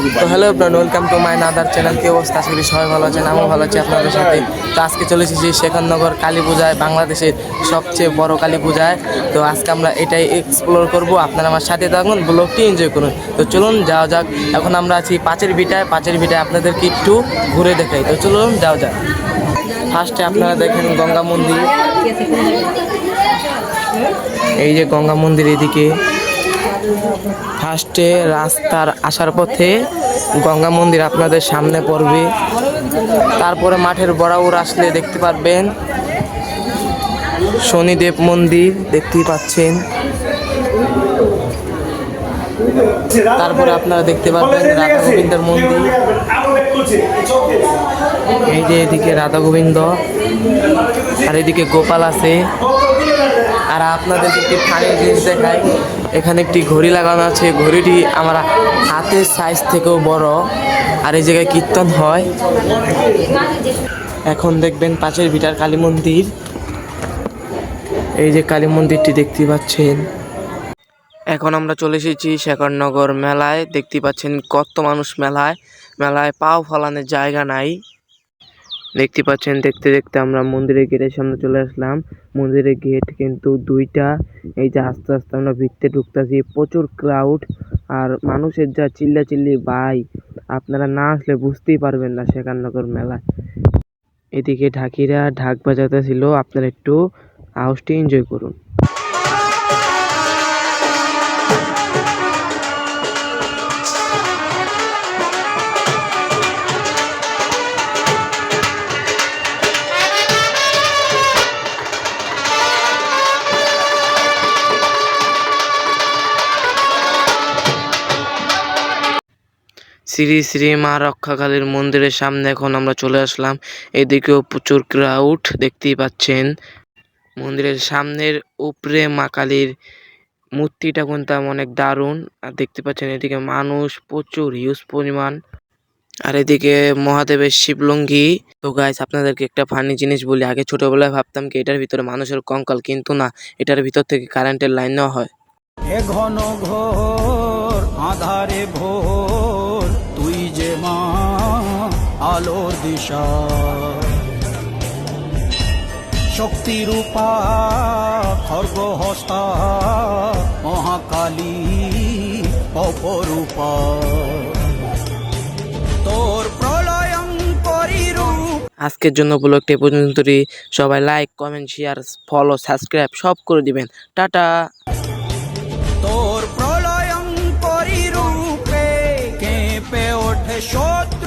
তো হ্যালো আপনার welcome to my another channel কি অবস্থা? আশা সবাই ভালো আছেন, আমিও ভালো আছি আপনাদের সাথে। তো আজকে চলে এসেছি শেখরনগর কালী পূজায়, বাংলাদেশের সবচেয়ে বড় কালী পূজায়। তো আজকে আমরা এটাই এক্সপ্লোর করব। আপনারা আমার সাথে থাকুন ব্লগটি এনজয় করুন। তো চলুন, যাওয়া যাক। এখন আমরা আছি পাঁচের ভিটায়। পাঁচের ভিটায় আপনাদেরকে একটু ঘুরে দেখাই। তো চলুন, যাওয়া যাক। ফার্স্টে আপনারা দেখেন গঙ্গা মন্দির। এই যে গঙ্গা মন্দির এদিকে। ফার্স্টে রাস্তার আসার পথে গঙ্গা মন্দির আপনাদের সামনে পড়বে। তারপরে মাঠের বরাবর আসলে দেখতে পারবেন শনিদেব মন্দির, দেখতেই পাচ্ছেন। তারপরে আপনারা দেখতে পারবেন রাধা গোবিন্দের মন্দির। এই যে এদিকে রাধা গোবিন্দ, আর এদিকে গোপাল আছে। আর আপনাদের একটি ফানি জিনিস দেখাই। এখানে একটি ঘড়ি লাগানো আছে। ঘড়িটি আমরা হাতের সাইজ থেকেও বড়। আর এই জায়গায় কীর্তন হয়। এখন দেখবেন পাশের ভিটার কালী মন্দির। এই যে কালী মন্দিরটি দেখতে পাচ্ছেন। এখন আমরা চলে এসেছি শেখরনগর মেলায়। দেখতে পাচ্ছেন কত মানুষ মেলায়। মেলায় পাও ফলানোর জায়গা নাই। দেখতে পাচ্ছেন, দেখতে দেখতে আমরা মন্দিরের গেটের সামনে চলে আসলাম। মন্দিরের গেট কিন্তু দুইটা, এই যে আস্তে আস্তে আমরা ভিতরে ঢুকতেছি, প্রচুর ক্রাউড আর মানুষের যা চিল্লা চিল্লি বাই আপনারা না আসলে বুঝতেই পারবেন না শেখাননগর মেলায় এদিকে ঢাকিরা ঢাক বাজাতেছিল, আপনারা একটু আউসটি এনজয় করুন। শ্রী শ্রী মা রক্ষাকালীর মন্দিরের সামনে এখন আমরা চলে আসলাম। এদিকেও প্রচুর ক্রাউড দেখতেই পাচ্ছেন। মন্দিরের সামনের উপরে মা কালীর মূর্তিটা কিন্তু অনেক দারুণ। আর দেখতে পাচ্ছেন এদিকে মানুষ প্রচুর হিউজ পরিমাণ। আর এদিকে মহাদেবের শিবলঙ্গি। তো গাইস আপনাদেরকে একটা ফানি জিনিস বলি। আগে ছোটবেলায় ভাবতাম কি, এটার ভিতরে মানুষের কঙ্কাল, কিন্তু না, এটার ভিতর থেকে কারেন্টের লাইন নেওয়া হয়। ঘন ঘোর আধারে ভোর। আলোর দিশা। শক্তি রূপা খর্গ হস্তা মহাকালী অপরূপা। তোর আজকের জন্য ব্লগটি পর্যন্তই। সবাই like comment share follow subscribe সব করে দিবেন। টাটা। তোর প্রলয়ঙ্করী রূপে কেঁপে ওঠে সত্য